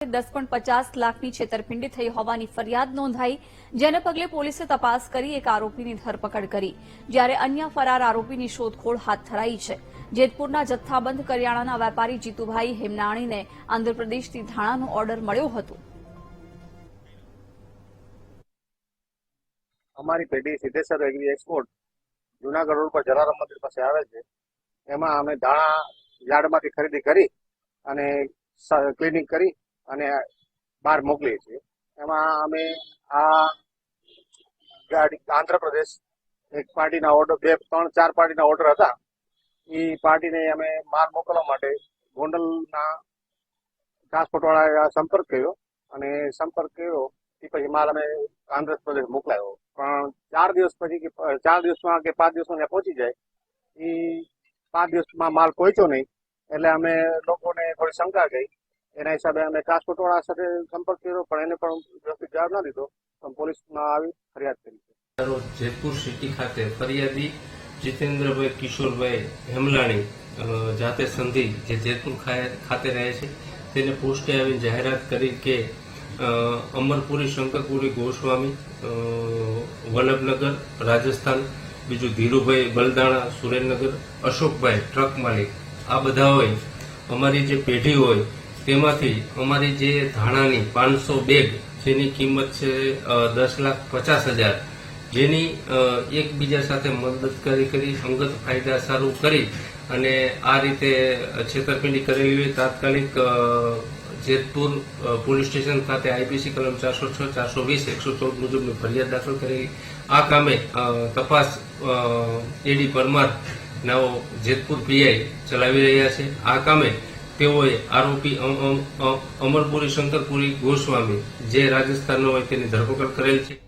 દસ પોઈન્ટ પચાસ લાખની છેતરપિંડી થઈ હોવાની ફરિયાદ નોંધાઈ, જેને પગલે પોલીસે તપાસ કરી એક આરોપીની ધરપકડ કરી. જ્યારે અન્ય ફરાર આરોપીની શોધખોળ હાથ ધરાઈ છે. જેતપુરના જથ્થાબંધ કરિયાણાના વેપારી જીતુભાઈ હેમનાણીને આંધ્રપ્રદેશથી ધાણાનો ઓર્ડર મળ્યો હતો. અમારી પેઢી Siddheshwar agri export Junagadh road પર જલારામ મંદિર પાસે આવે છે. એમાં અમે ધાણા યાર્ડમાંથી ખરીદી કરી અને ક્લિનિંગ કરી અને બહાર મોકલીએ છીએ. એમાં અમે આ ગાડી આંધ્રપ્રદેશ એક પાર્ટીના ઓર્ડર બે, ત્રણ, ચાર પાર્ટીના ઓર્ડર હતા. એ પાર્ટીને અમે માલ મોકલવા માટે ગોંડલના ટ્રાન્સપોર્ટવાળાએ સંપર્ક કર્યો. અને સંપર્ક કર્યો, એ પછી માલ અમે આંધ્રપ્રદેશ મોકલાયો. પણ ચાર દિવસ પછી કે, ચાર દિવસમાં કે પાંચ દિવસમાં ત્યાં પહોંચી જાય, એ પાંચ દિવસમાં માલ પહોંચ્યો નહીં. એટલે અમે લોકોને થોડી શંકા ગઈ એના હિસાબે અમે ટ્રાન્સપોર્ટ વાળા સાથે સંપર્ક કર્યો, પણ એને પણ વ્યવસ્થિત જવાબ ના દીધો. પણ પોલીસમાં આવી ફરિયાદ કરી રોજ જેતપુર સિટી ખાતે ફરિયાદી જીતેન્દ્રભાઈ કિશોરભાઈ હેમલાણી જાતે સંધિ જે જેતપુર ખાતે રહે છે, તેને પોસ્ટે આવીને જાહેરાત કરી કે અમરપુરી શંકરપુરી ગોસ્વામી વલ્લભનગર, રાજસ્થાન, બીજું ધીરુભાઈ બલદાણા, સુરેન્દ્રનગર, અશોકભાઈ, ટ્રક માલિક, આ બધા હોય, અમારી જે પેઢી હોય તેમાંથી અમારી જે ધાણાની પાંચસો બેગ જેની કિંમત છે દસ લાખ પચાસ હજાર, જેની એકબીજા સાથે મદદ કરી કરી અંગત ફાયદા સારું કરી અને આ રીતે છેતરપિંડી કરેલી હોય તાત્કાલિક જેતપુર પોલીસ સ્ટેશન ખાતે આઈપીસી કલમ ચારસો છ, ચારસો વીસ, એકસો ચૌદ મુજબની ફરિયાદ દાખલ કરેલી. આ કામે તપાસ એડી પરમાર, નાઓ જેતપુર પીઆઈ ચલાવી રહ્યા છે. આ કામે તેઓએ આરોપી અમ- અમ- અમરપુરી શંકરપુરી ગોસ્વામી જે રાજસ્થાનનો હોય તેની ધરપકડ કરેલ છે.